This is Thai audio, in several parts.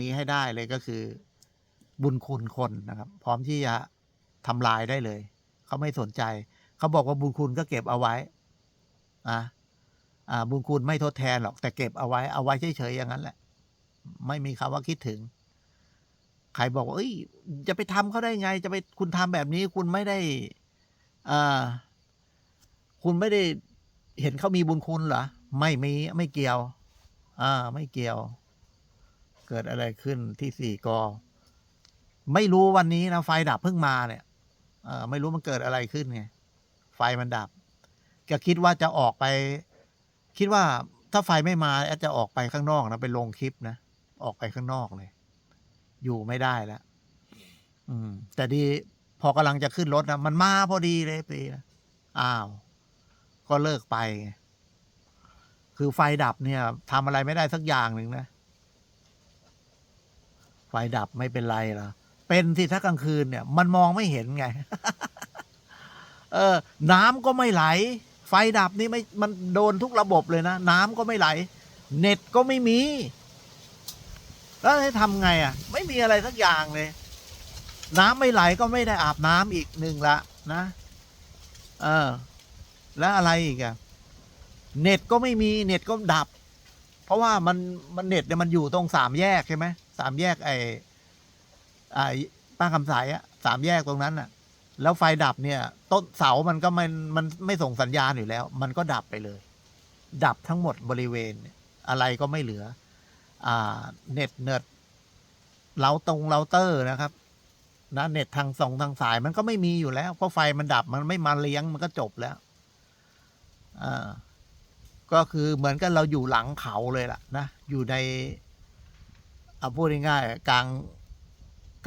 นี้ให้ได้เลยก็คือ บุญคุณคนนะครับ พร้อมที่จะทำลายได้เลย เขาไม่สนใจ เขาบอกว่าบุญคุณก็เก็บเอาไว้อะอ่าบุญคุณไม่ทดแทนหรอก แต่เก็บเอาไว้เอาไว้เฉยๆอย่างนั้นแหละ ไม่มีคำว่าคิดถึง ใครบอกว่าเอ้ยจะไปทำเขาได้ไง จะไปคุณทำแบบนี้ คุณไม่ได้อ่าคุณไม่ได้เห็นเขามีบุญคุณเหรอ ไม่มีไม่เกี่ยว อ่า ไม่เกี่ยว เกิดอะไรขึ้นที่สี่กอ ไม่รู้วันนี้นะไฟดับเพิ่งมาเนี่ยเออไม่รู้มันเกิดอะไรขึ้นไงไฟมันดับก็คิดว่าจะออกไป คิดว่าถ้าไฟไม่มาแอดจะออกไปข้างนอกนะไปลงคลิปนะออกไปข้างนอกเลย อยู่ไม่ได้แล้วอืม แต่ดีพอกำลังจะขึ้นรถนะมันมาพอดีเลยปีนะอ้าว ก็เลิกไป คือไฟดับเนี่ยทำอะไรไม่ได้สักอย่างหนึ่งนะ ไฟดับไม่เป็นไรหรอเป็นที่ถ้ากลางคืนเนี่ย มันมองไม่เห็นไง เออ น้ำก็ไม่ไหล ไฟดับนี่ไม่มันโดนทุกระบบเลยนะ น้ำก็ไม่ไหล เน็ตก็ไม่มี แล้วให้ทำไงอะ ไม่มีอะไรสักอย่างเลย น้ำไม่ไหลก็ไม่ได้อาบน้ำอีกหนึ่งละนะ เออ แล้วอะไรอีกอะเน็ตก็ไม่มีเน็ตก็ดับ เพราะว่ามันมันเน็ตเนี่ยมันอยู่ตรงสามแยกใช่ไหม สามแยกไอ้ไอ้ป้าคำสายอะสามแยกตรงนั้นอะแล้วไฟดับเนี่ย ต้นเสามันก็มันมันไม่ส่งสัญญาณอยู่แล้ว มันก็ดับไปเลย ดับทั้งหมดบริเวณ อะไรก็ไม่เหลือ อ่า เน็ตเน็ตเราตรงเราเตอร์นะครับนะเน็ตทางส่งทางสายมันก็ไม่มีอยู่แล้ว เพราะไฟมันดับมันไม่มาเลี้ยงมันก็จบแล้วอ่าก็คือเหมือนกันเราอยู่หลังเขาเลยล่ะนะ อยู่ใน เอาพูดง่ายๆกลาง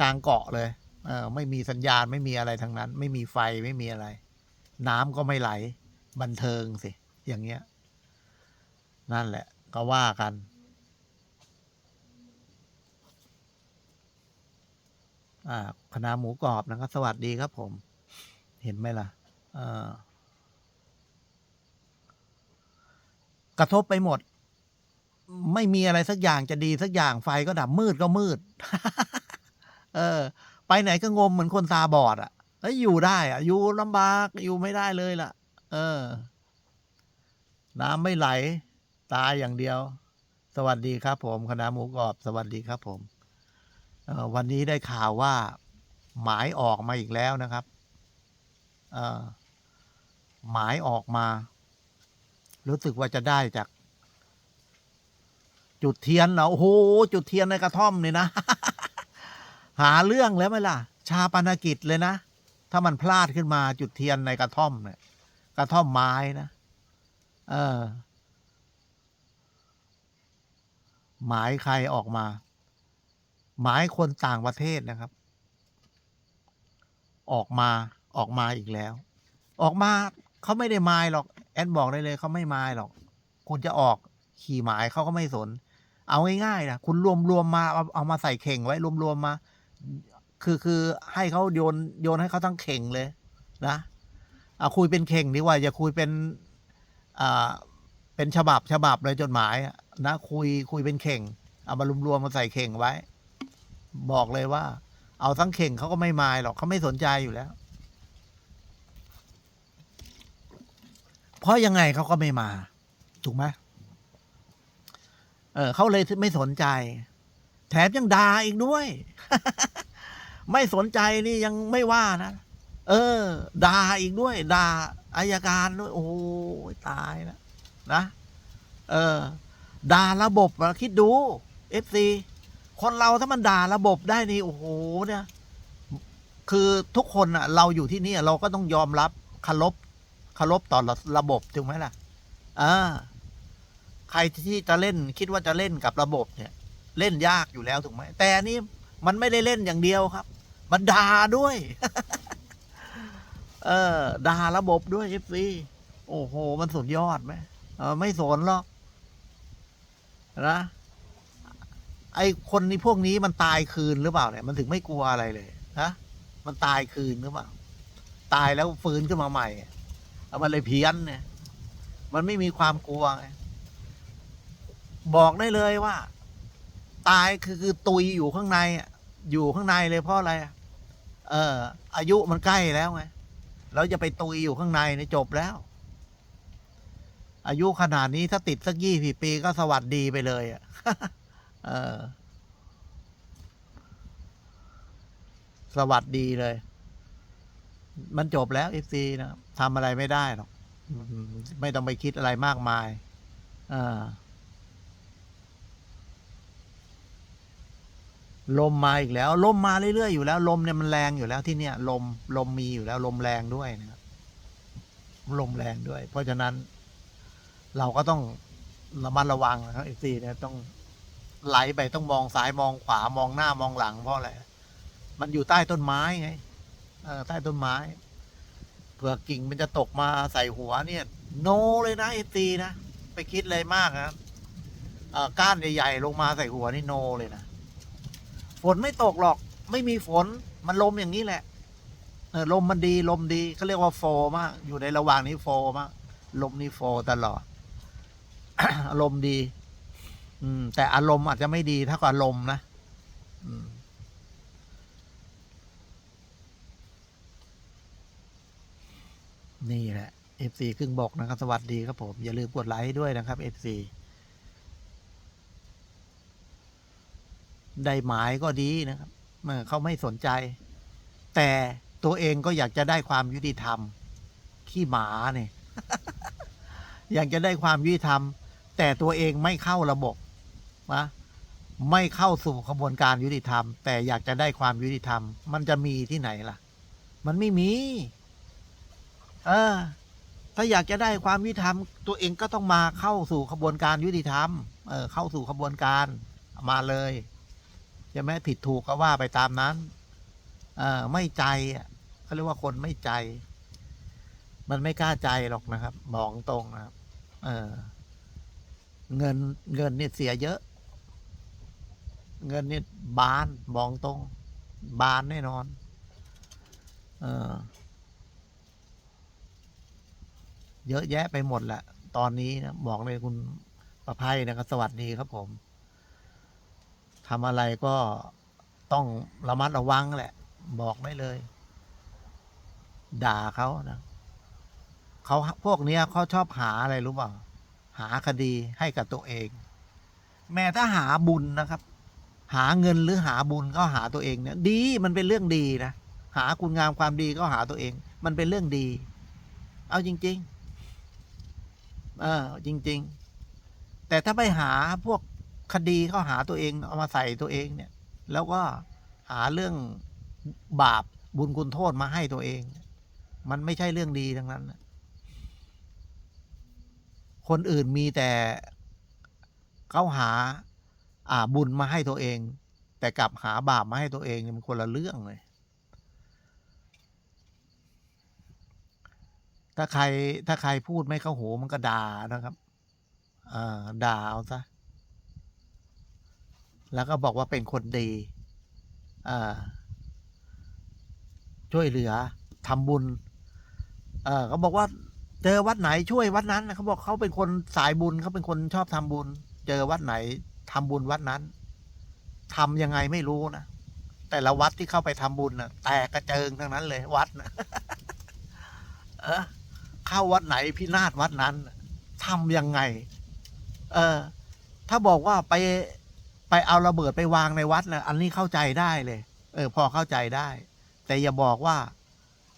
กลางเกาะเลยเออไม่มีสัญญาณไม่มีอะไรทั้งนั้น ไม่มีไฟไม่มีอะไร น้ำก็ไม่ไหล บันเทิงสิ อย่างเงี้ย นั่นแหละ ก็ว่ากัน อ่าคณะหมูกรอบนะครับสวัสดีครับผม เห็นไหมล่ะออกระทบไปหมด ไม่มีอะไรสักอย่างจะดีสักอย่างไฟก็ดับมืดก็มืด เออ ไปไหนก็งมเหมือนคนตาบอดอะ่ะแล้วอยู่ได้อะ่ะ อยู่ลำบากอยู่ไม่ได้เลยล่ะ เออ น้ำไม่ไหล ตายอย่างเดียว สวัสดีครับ ผมคณะหมูกรอบ สวัสดีครับ ผมออวันนี้ได้ข่าวว่า หมายออกมาอีกแล้วนะครับเออหมายออกมา รู้สึกว่าจะได้จาก จุดเทียนเหรอโอ้โหจุดเทียนในกระท่อมนี่นะ หาเรื่องแล้วไหมล่ะ ชาปนกิจเลยนะ ถ้ามันพลาดขึ้นมาจุดเทียนในกระท่อมเนี่ย กระท่อมไม้นะ เออ หมายใครออกมา หมายคนต่างประเทศนะครับ ออกมาออกมาอีกแล้ว ออกมาเขาไม่ได้มายหรอก แอนบอกได้เลยเขาไม่มายหรอก คุณจะออกขี่หมายเขาก็ไม่สน เอาง่ายๆนะคุณรวมรวมมาเอาเอามาใส่เข่งไว้รวมรวมมา คือคือให้เขาโยนโยนให้เขาทั้งเข่งเลย นะเอาคุยเป็นเข่งดีกว่าอย่าคุยเป็นอ่าเป็นฉบับฉบับเลยจดหมายนะคุยคุยเป็นเข่ง เอามารวมรวมมาใส่เข่งไว้ บอกเลยว่า เอาทั้งเข่งเขาก็ไม่มายหรอกเขาไม่สนใจอยู่แล้ว เพราะยังไงเขาก็ไม่มา ถูกไหม เออเขาเลยไม่สนใจ แถมยังด่าอีกด้วย ไม่สนใจนี่ยังไม่ว่านะ เออด่าอีกด้วยด่าอายการด้วย โอ้ยตายแล้วนะ เออด่าระบบอะคิดดูเอฟซีคนเราถ้ามันด่าระบบได้นี่โอ้โหเนี่ย คือทุกคนอะเราอยู่ที่นี่เราก็ต้องยอมรับคารพคารพต่อระระบบถูกไหมล่ะอ่า ใครที่จะเล่นคิดว่าจะเล่นกับระบบเนี่ย เล่นยากอยู่แล้วถูกไหมแต่นี้มันไม่ได้เล่นอย่างเดียวครับ มันด่าด้วย เออด่าระบบด้วยเอฟซีโอ้โห มันสุดยอดไหมเออไม่สนหรอกนะไอคนนี้พวกนี้มันตายคืนหรือเปล่าเนี่ย มันถึงไม่กลัวอะไรเลยฮะมันตายคืนหรือเปล่า ตายแล้วฟื้นขึ้นมาใหม่ เอามันเลยเพี้ยนเนี่ย มันไม่มีความกลัวไง บอกได้เลยว่า ตายคือคือตุยอยู่ข้างในอยู่ข้างในเลยเพราะอะไรเออ อายุมันใกล้แล้วไงแล้วจะไปตุยอยู่ข้างในเนี่ยจบแล้ว อายุขนาดนี้ถ้าติดสักยี่สิบปีก็สวัสดีไปเลยอะเออ สวัสดีเลย มันจบแล้วเอฟซีนะทำอะไรไม่ได้หรอกไม่ต้องไปคิดอะไรมากมาย อ่า ลมมาอีกแล้ว ลมมาเรื่อยๆอยู่แล้ว ลมเนี่ยมันแรงอยู่แล้วที่เนี่ย ลมลมมีอยู่แล้ว ลมแรงด้วยนะครับลมแรงด้วย เพราะฉะนั้น เราก็ต้องระมัดระวังนะครับเอฟซีเนี่ยต้องไหลไปต้องมองซ้ายมองขวามองหน้ามองหลังเพราะอะไรมันอยู่ใต้ต้นไม้ไงใต้ต้นไม้เผื่อกิ่งมันจะตกมาใส่หัวเนี่ย โนเลยนะเอฟซีนะ ไปคิดอะไรมากนะก้านใหญ่ๆลงมาใส่หัวนี่โนเลยนะ ฝนไม่ตกหรอก ไม่มีฝนมันลมอย่างนี้แหละเออลมมันดีลมดีเขาเรียกว่าโฟมากอยู่ในระหว่างนี้โฟมากลมนี่โฟตลอดอารมณ์ดี อืม แต่อารมณ์อาจจะไม่ดีเท่ากับอารมณ์นะอืมนี่แหละ FC ครึ่งบกนะครับ สวัสดีครับผม อย่าลืมกดไลค์ด้วยนะครับ FC ได้หมายก็ดีนะครับเมื่อเขาไม่สนใจ แต่ตัวเองก็อยากจะได้ความยุติธรรม ขี้หมาเนี่ยอยากจะได้ความยุติธรรม แต่ตัวเองไม่เข้าระบบนะไม่เข้าสู่ขบวนการยุติธรรม แต่อยากจะได้ความยุติธรรม มันจะมีที่ไหนล่ะ มันไม่มี เออ ถ้าอยากจะได้ความยุติธรรม ตัวเองก็ต้องมาเข้าสู่ขบวนการยุติธรรม เออ เข้าสู่ขบวนการมาเลย ใช่ไหมผิดถูกก็ว่าไปตามนั้นเออไม่ใจอะเขาเรียกว่าคนไม่ใจ มันไม่กล้าใจหรอกนะครับบอกตรงนะครับเออเงินเงินเนี่ยเสียเยอะ เงินเนี่ยบานมองตรง บานแน่นอน เออเยอะแยะไปหมดแหละ ตอนนี้นะบอกเลยคุณประภัยนะครับสวัสดีครับผม ทำอะไรก็ต้องระมัดระวังแหละ บอกได้เลย ด่าเขานะเขาพวกเนี้ยเขาชอบหาอะไรรู้เปล่า หาคดีให้กับตัวเอง แม้ถ้าหาบุญนะครับ หาเงินหรือหาบุญก็หาตัวเองเนี่ยดีมันเป็นเรื่องดีนะหาคุณงามความดีก็หาตัวเอง มันเป็นเรื่องดี เอาจริง ๆ เออจริง ๆ แต่ถ้าไปหาพวก คดีเขาหาตัวเองเอามาใส่ตัวเองเนี่ย แล้วก็หาเรื่องบาปบุญคุณโทษมาให้ตัวเอง มันไม่ใช่เรื่องดีทั้งนั้นคนอื่นมีแต่เขาหาอ่าบุญมาให้ตัวเอง แต่กลับหาบาปมาให้ตัวเองมันคนละเรื่องเลยถ้าใครถ้าใครพูดไม่เข้าหูมันก็ด่านะครับ อ่าด่าเอาซะ แล้วก็บอกว่าเป็นคนดีช่วยเหลือทำบุญเออเขาบอกว่าเจอวัดไหนช่วยวัดนั้นเขาบอกเขาเป็นคนสายบุญเขาเป็นคนชอบทำบุญ เจอวัดไหนทำบุญวัดนั้นทำยังไงไม่รู้นะแต่ละวัดที่เข้าไปทำบุญนะแตกกระเจิงทั้งนั้นเลย วัดนะเออเข้าวัดไหนพินาศวัดนั้นทำยังไง เออ ถ้าบอกว่าไป ไปเอาระเบิดไปวางในวัดนะอันนี้เข้าใจได้เลย เออ พอเข้าใจได้ แต่อย่าบอกว่า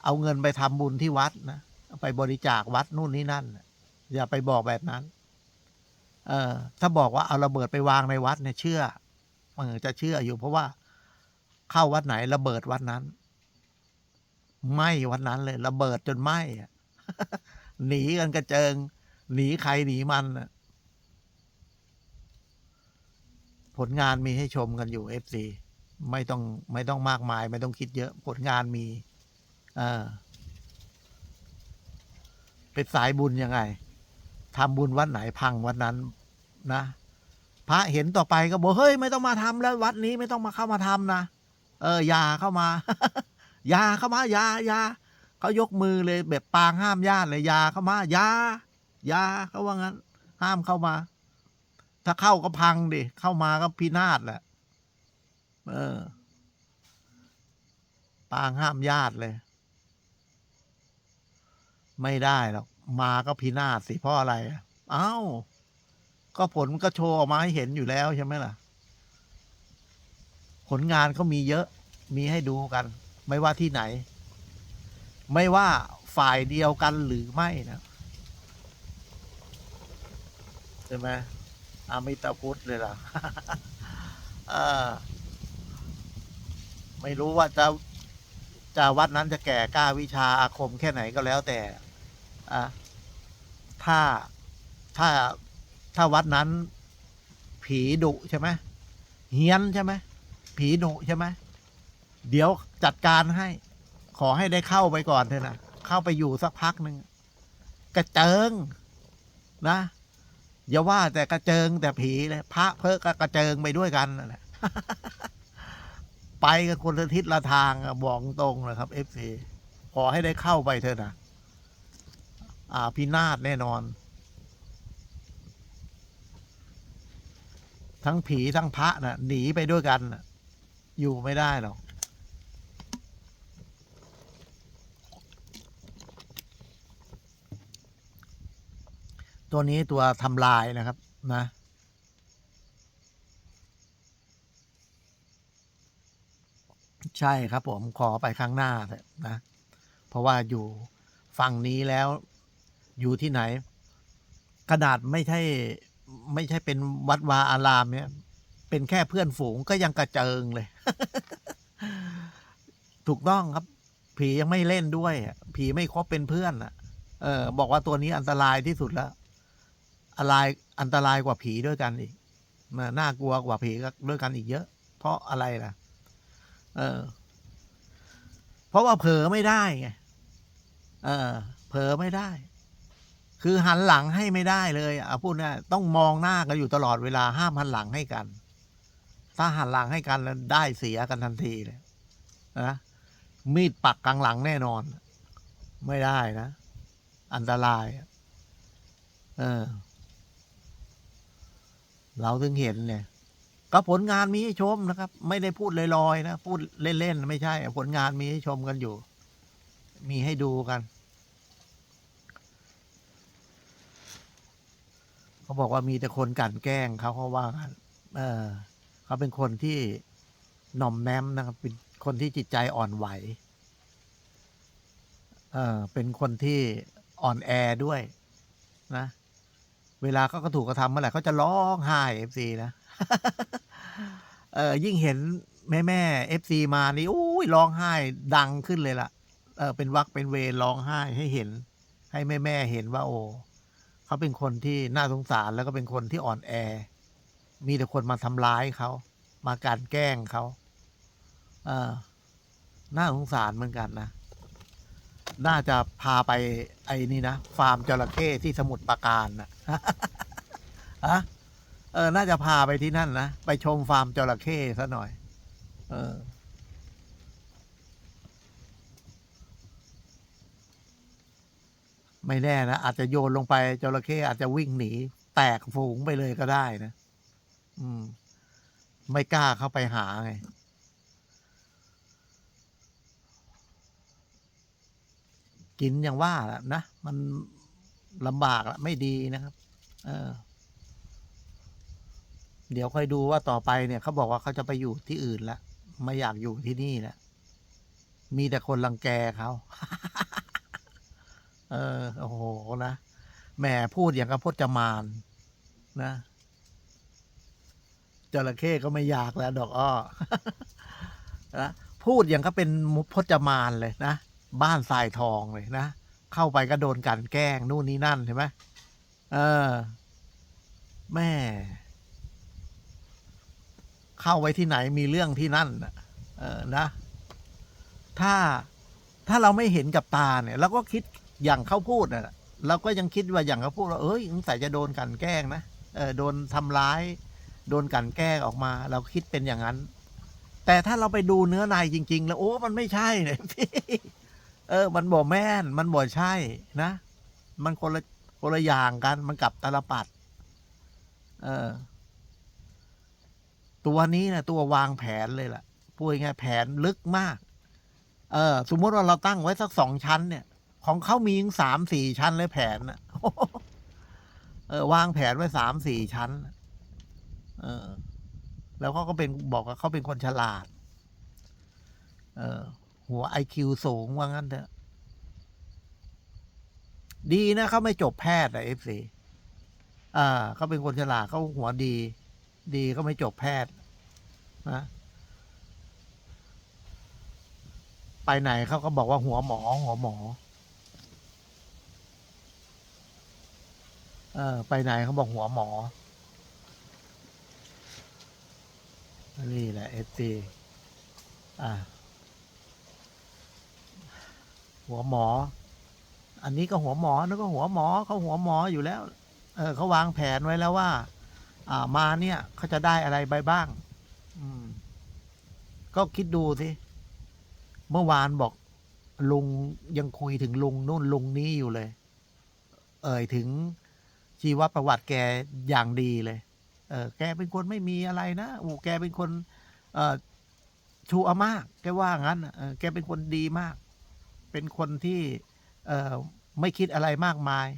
เอาเงินไปทำบุญที่วัดนะไปบริจาควัดนู่นนี่นั่นอย่าไปบอกแบบนั้น เออ ถ้าบอกว่าเอาระเบิดไปวางในวัดเนี่ยเชื่อเออจะเชื่ออยู่เพราะว่า เข้าวัดไหนระเบิดวัดนั้นไหมวัดนั้นเลย ระเบิดจนไหม้หนีกันกระเจิง หนีใครหนีมันน่ะ ผลงานมีให้ชมกันอยู่เอฟซีไม่ต้องไม่ต้องมากมาย ไม่ต้องคิดเยอะ ผลงานมี เออเป็นสายบุญยังไงทำบุญวัดไหนพังวัดนั้นนะ พระเห็นต่อไปก็บอกเฮ้ยไม่ต้องมาทำแล้ววัดนี้ไม่ต้องมาเข้ามาทำนะเอออย่าเข้ามา อย่าเข้ามาอย่าอย่าเขายกมือเลยแบบปางห้ามญาติเลยอย่าเข้ามาอย่าอย่าเขาว่างั้น ห้ามเข้ามา ถ้าเข้าก็พังดิ เข้ามาก็พินาศแหละ เออ ปางห้ามญาติเลย ไม่ได้หรอก มาก็พินาศสิเพราะอะไรอะเอ้า ก็ผลก็โชว์ออกมาให้เห็นอยู่แล้วใช่ไหมล่ะ ผลงานเขามีเยอะ มีให้ดูกัน ไม่ว่าที่ไหน ไม่ว่าฝ่ายเดียวกันหรือไม่นะ ใช่ไหม อามิตาพุทธเลยล่ะไม่รู้ว่าจะจะวัดนั้นจะแก่กล้าวิชาอาคมแค่ไหนก็แล้วแต่อะถ้าถ้าถ้าวัดนั้น ผีดุใช่ไหมเฮี้ยนใช่ไหมผีดุใช่ไหมเดี๋ยวจัดการให้ ขอให้ได้เข้าไปก่อนเถอะนะเข้าไปอยู่สักพักหนึ่งกระเจิงนะ อย่าว่าแต่กระเจิงแต่ผีเลยพระเพิกกระเจิงไปด้วยกันนั่นแหละไปกันคนละทิศละทางบอกตรงนะครับเอฟซีขอให้ได้เข้าไปเถอะนะอ่าพินาศแน่นอน ทั้งผีทั้งพระน่ะ หนีไปด้วยกันนะอยู่ไม่ได้หรอก ตัวนี้ตัวทำลายนะครับนะใช่ครับผมขอไปข้างหน้าเถอะนะ เพราะว่าอยู่ฝั่งนี้แล้วอยู่ที่ไหนขนาดไม่ใช่ไม่ใช่เป็นวัดวาอารามเนี่ย เป็นแค่เพื่อนฝูงก็ยังกระเจิงเลย ถูกต้องครับ ผียังไม่เล่นด้วย ผีไม่คบเป็นเพื่อนอะ เออ บอกว่าตัวนี้อันตรายที่สุดแล้ว อันตรายอันตรายกว่าผีด้วยกันอีกน่าน่ากลัวกว่าผีก็ด้วยกันอีกเยอะ เพราะอะไรล่ะ เออ เพราะว่าเผลอไม่ได้ไงเออ เผลอไม่ได้ คือหันหลังให้ไม่ได้เลยอะพูดง่ายต้องมองหน้ากันอยู่ตลอดเวลาห้ามหันหลังให้กัน ถ้าหันหลังให้กันแล้วได้เสียกันทันทีเลยนะมีดปักกลางหลังแน่นอน ไม่ได้นะ อันตรายอะเออ เราถึงเห็นเนี่ย ก็ผลงานมีให้ชมนะครับ ไม่ได้พูดลอยๆนะ พูดเล่นๆ ไม่ใช่ ผลงานมีให้ชมกันอยู่ มีให้ดูกัน เขาบอกว่ามีแต่คนกลั่นแกล้งเขาเขาว่ากันเออ เขาเป็นคนที่หน่อมแนมนะครับ เป็นคนที่จิตใจอ่อนไหว เออเป็นคนที่อ่อนแอด้วยนะ เวลาเขาก็ถูกกระทำเมื่อไหร่เขาจะร้องไห้เอฟซีนะเออยิ่งเห็นแม่แม่เอฟซีมานี่อุ้ยร้องไห้ดังขึ้นเลยล่ะ เออเป็นวักเป็นเวรร้องไห้ให้เห็น ให้แม่แม่เห็นว่า โอ้เขาเป็นคนที่น่าสงสารแล้วก็เป็นคนที่อ่อนแอ มีแต่คนมาทำร้ายเขา มากลันแกล้งเขาเออน่าสงสารเหมือนกันนะ น่าจะพาไปไอ้นี่นะ ฟาร์มจระเข้ที่สมุทรปราการนะฮะเออ น่าจะพาไปที่นั่นนะ ไปชมฟาร์มจระเข้ซะหน่อย เออ ไม่แน่นะ อาจจะโยนลงไปจระเข้อาจจะวิ่งหนี แตกฝูงไปเลยก็ได้นะ อืม ไม่กล้าเข้าไปหาไง กินอย่างว่าแหละนะ มันลำบากละไม่ดีนะครับ เออ เดี๋ยวค่อยดูว่าต่อไปเนี่ยเขาบอกว่าเขาจะไปอยู่ที่อื่นละไม่อยากอยู่ที่นี่แล้วมีแต่คนรังแกเขาเออโอ้โหนะแหมพูดอย่างกับพจมานนะจระเข้ก็ไม่อยากแล้ว ดอกอ้อนะพูดอย่างก็เป็นพจมานเลยนะ บ้านทรายทองเลยนะ เข้าไปก็โดนกันแกล้งนู่นนี่นั่นเห็นไหมเออ แม่ เข้าไว้ที่ไหนมีเรื่องที่นั่นนะเออนะ ถ้าถ้าเราไม่เห็นกับตาเนี่ยเราก็คิดอย่างเขาพูดน่ะเราก็ยังคิดว่าอย่างเขาพูดว่าเอ้ยสงสัยจะโดนกันแกล้งนะเออโดนทำร้าย โดนกันแกล้งออกมา เราคิดเป็นอย่างนั้น แต่ถ้าเราไปดูเนื้อในจริง ๆ แล้วโอ้มันไม่ใช่เนี่ยพี่ เออ มันบ่แม่น มันบ่ใช่นะ มันคนละคนละอย่างกัน มันกลับตาลปัด เออ ตัวนี้นะตัววางแผนเลยล่ะพูดง่ายแผนลึกมาก เออ สมมติว่าเราตั้งไว้สักสองชั้น เนี่ย ของเขามีถึงสามสี่ชั้นเลยแผนนะเออ วางแผนไว้สามสี่ชั้น เออ แล้วเขาก็เป็นบอกว่าเขาเป็นคนฉลาด เออ หัวไอคิวสูงว่างั้นเถอะ ดีนะเขาไม่จบแพทย์อะเอฟซีอ่าเขาเป็นคนฉลาดเขาหัวดี ดีเขาไม่จบแพทย์นะไปไหนเขาก็บอกว่าหัวหมอ หัวหมอ เออ ไปไหนเขาบอกหัวหมอ นี่แหละเอฟซีอ่า หัวหมอ อันนี้ก็หัวหมอนั่นก็หัวหมอเขาหัวหมออยู่แล้ว เออเขาวางแผนไว้แล้วว่า อ่ามาเนี่ยเขาจะได้อะไรไปบ้าง อืม ก็คิดดูสิเมื่อวานบอก ลุงยังคุยถึงลุงนู่นลุงนี้อยู่เลย เอ่ยถึงชีวประวัติแกอย่างดีเลย เออ แกเป็นคนไม่มีอะไรนะโอ้แกเป็นคน เออชูอามาก แกว่างั้นเออแกเป็นคนดีมาก เป็นคนที่ไม่คิดอะไรมากมาย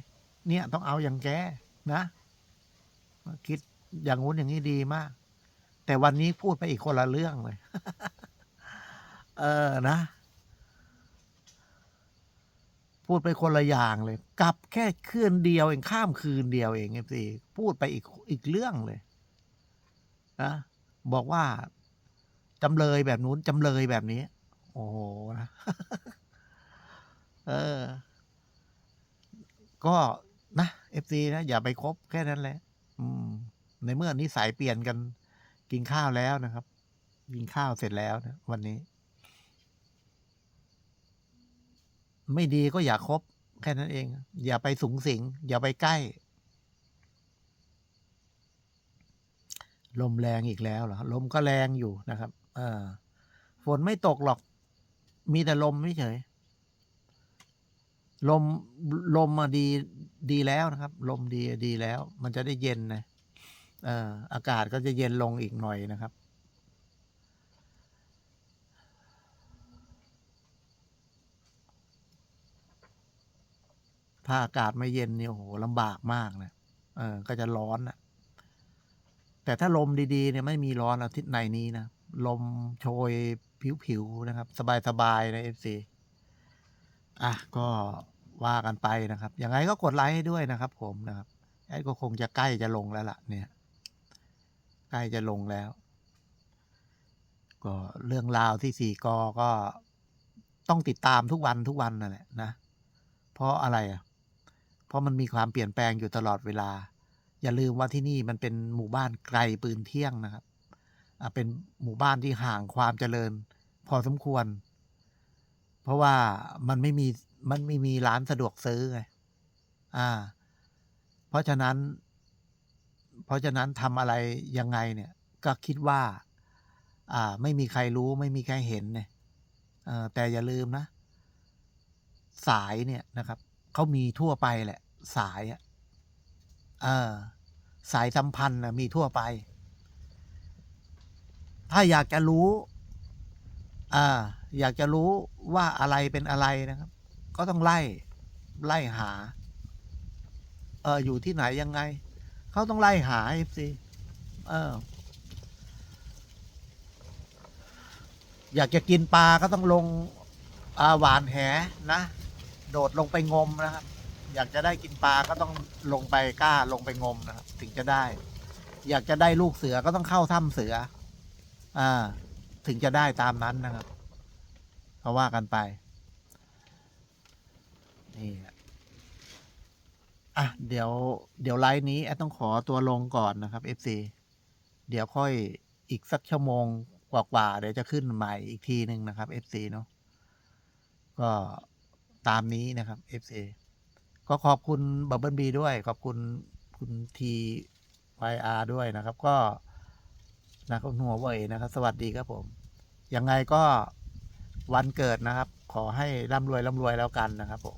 เนี่ยต้องเอาอย่างแกนะ คิดอย่างงู้นอย่างนี้ดีมาก แต่วันนี้พูดไปอีกคนละเรื่องเลย เออนะ พูดไปคนละอย่างเลย กลับแค่คืนเดียวเองข้ามคืนเดียวเองเอฟซีพูดไปอีกอีกเรื่องเลยนะบอกว่าจำเลยแบบนู้นจำเลยแบบนี้ โอ้โหนะ เออ ก็นะเอฟซีนะอย่าไปคบแค่นั้นแหละ อืม ในเมื่อนิสัยเปลี่ยนกัน กินข้าวแล้วนะครับ กินข้าวเสร็จแล้วนะวันนี้ ไม่ดีก็อย่าคบแค่นั้นเอง อย่าไปสูงสิง อย่าไปใกล้ ลมแรงอีกแล้วเหรอลมก็แรงอยู่นะครับ เออฝนไม่ตกหรอก มีแต่ลมไม่เฉย ลมลมมาดีดีแล้วนะครับ ลมดีดีแล้ว มันจะได้เย็นนะเอ่ออากาศก็จะเย็นลงอีกหน่อยนะครับ ถ้าอากาศไม่เย็นเนี่ยโอ้โหลำบากมากนะเออ ก็จะร้อนนะแต่ถ้าลมดีๆเนี่ยไม่มีร้อนอาทิตย์ในนี้นะ ลมโชยผิวๆนะครับ สบายๆนะเอฟซี อะก็ว่ากันไปนะครับ ยังไงก็กดไลค์ให้ด้วยนะครับ ผมนะครับไอ้ก็คงจะใกล้จะลงแล้วล่ะ เนี่ย ใกล้จะลงแล้ว ก็เรื่องราวที่สี่กอก็ต้องติดตามทุกวันทุกวันนั่นแหละนะ เพราะอะไรอะ เพราะมันมีความเปลี่ยนแปลงอยู่ตลอดเวลา อย่าลืมว่าที่นี่มันเป็นหมู่บ้านไกลปืนเที่ยงนะครับอ่าเป็นหมู่บ้านที่ห่างความเจริญ พอสมควร ราะว่ามันไม่มีมันไม่มีร้านสะดวกซื้อไงอ่า เพราะฉะนั้น เพราะฉะนั้นทำอะไรยังไงเนี่ย ก็คิดว่า อ่า ไม่มีใครรู้ไม่มีใครเห็นเนี่ยแต่อย่าลืมนะ สายเนี่ยนะครับเขามีทั่วไปแหละ สายอะสายสัมพันธ์นะมีทั่วไป ถ้าอยากจะรู้ อ่าอยากจะรู้ว่าอะไรเป็นอะไรนะครับ ก็ต้องไล่ไล่หา เอออยู่ที่ไหนยังไง เขาต้องไล่หาเอฟซีเออ อยากจะกินปลาก็ต้องลงอาหวานแหนะ โดดลงไปงมนะครับ อยากจะได้กินปลาก็ต้องลงไปกล้าลงไปงมนะครับ ถึงจะได้ อยากจะได้ลูกเสือก็ต้องเข้าถ้ำเสือ อ่า ถึงจะได้ตามนั้นนะครับเขาว่ากันไปนี่อะเดี๋ยวเดี๋ยวไลฟ์นี้แอดต้องขอตัวลงก่อนนะครับ FC เดี๋ยวค่อยอีกสักชั่วโมงกว่าๆเดี๋ยวจะขึ้นใหม่อีกทีหนึ่งนะครับ FC เนาะก็ตามนี้นะครับ FC ก็ขอบคุณบับเบิลบีด้วย ขอบคุณคุณทีวอาด้วยนะครับ ก็ นะครับหัวเว่ยนะครับ สวัสดีครับผม ยังไงก็วันเกิดนะครับ ขอให้ร่ำรวยร่ำรวยแล้วกันนะครับผม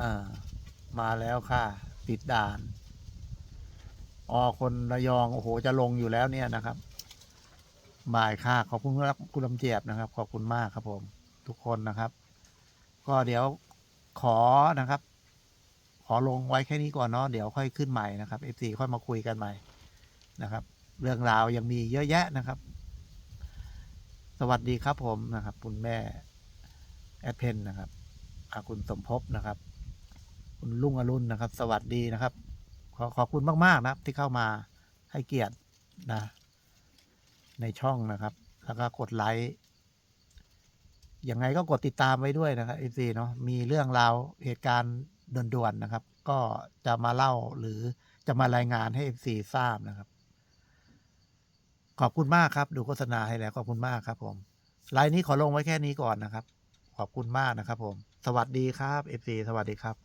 อ่ามาแล้วค่ะ ติดด่านอ๋อคนระยองโอ้โหจะลงอยู่แล้วเนี่ยนะครับบ่ายค่ะขอบคุณครับคุณลำเจียบนะครับ ขอบคุณมากครับผม ทุกคนนะครับ ก็เดี๋ยวขอนะครับ ขอลงไว้แค่นี้ก่อนเนาะเดี๋ยวค่อยขึ้นใหม่นะครับ F4 ค่อยมาคุยกันใหม่นะครับ เรื่องราวยังมีเยอะแยะนะครับ สวัสดีครับผมนะครับ คุณแม่แอดเพนนะครับคุณสมภพนะครับ คุณลุงอรุณนะครับ สวัสดีนะครับ ขอขอบคุณมาก ๆ นะครับ ที่เข้ามาให้เกียรตินะ ในช่องนะครับ แล้วก็กดไลค์ยังไงก็กดติดตามไว้ด้วยนะครับ FC เนาะมีเรื่องราวเหตุการณ์ด่วนๆนะครับ ก็จะมาเล่าหรือจะมารายงานให้ FC ทราบนะครับ ขอบคุณมากครับ ดูโฆษณาให้แล้วขอบคุณมากครับ ผมไลน์นี้ขอลงไว้แค่นี้ก่อนนะครับ ขอบคุณมากนะครับ ผม สวัสดีครับเอฟซีสวัสดีครับ